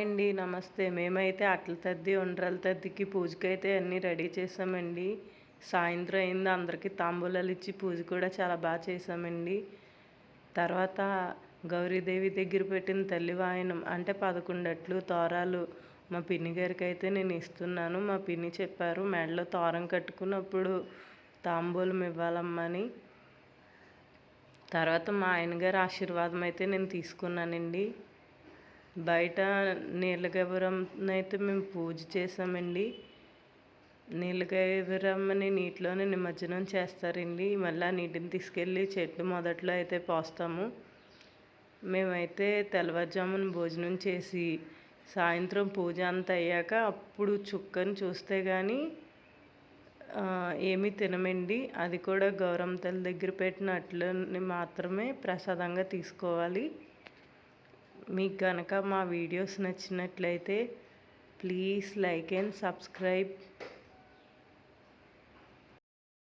అండి నమస్తే. మేమైతే అట్ల తద్ది ఒండ్రల తద్దికి పూజకైతే అన్నీ రెడీ చేసామండి. సాయంత్రం అయింది అందరికీ తాంబూలాలు ఇచ్చి పూజ కూడా చాలా బాగా చేసామండి. తర్వాత గౌరీదేవి దగ్గర పెట్టిన తల్లి వాయనం అంటే పదకొండట్లు తోరాలు మా పిన్ని గారికి అయితే నేను ఇస్తున్నాను. మా పిన్ని చెప్పారు మెడలో తోరం కట్టుకున్నప్పుడు తాంబూలం ఇవ్వాలమ్మని. తర్వాత మా ఆయన గారి ఆశీర్వాదం అయితే నేను తీసుకున్నానండి. బయట నీళ్ళ అయితే మేము పూజ చేసామండి. నీళ్ళ గౌరమ్మని నీటిలోనే నిమజ్జనం చేస్తారండి. మళ్ళీ నీటిని తీసుకెళ్ళి చెట్టు మొదట్లో అయితే పోస్తాము. మేమైతే తెల్లవారుజామున భోజనం చేసి సాయంత్రం పూజ అంతా అయ్యాక అప్పుడు చుక్కను చూస్తే కానీ ఏమీ తినమండి. అది కూడా గౌరమ్మ తల్లి దగ్గర పెట్టిన అట్లని మాత్రమే ప్రసాదంగా తీసుకోవాలి. మీకు కనుక మా వీడియోస్ నచ్చినట్లయితే ప్లీజ్ లైక్ అండ్ సబ్స్క్రైబ్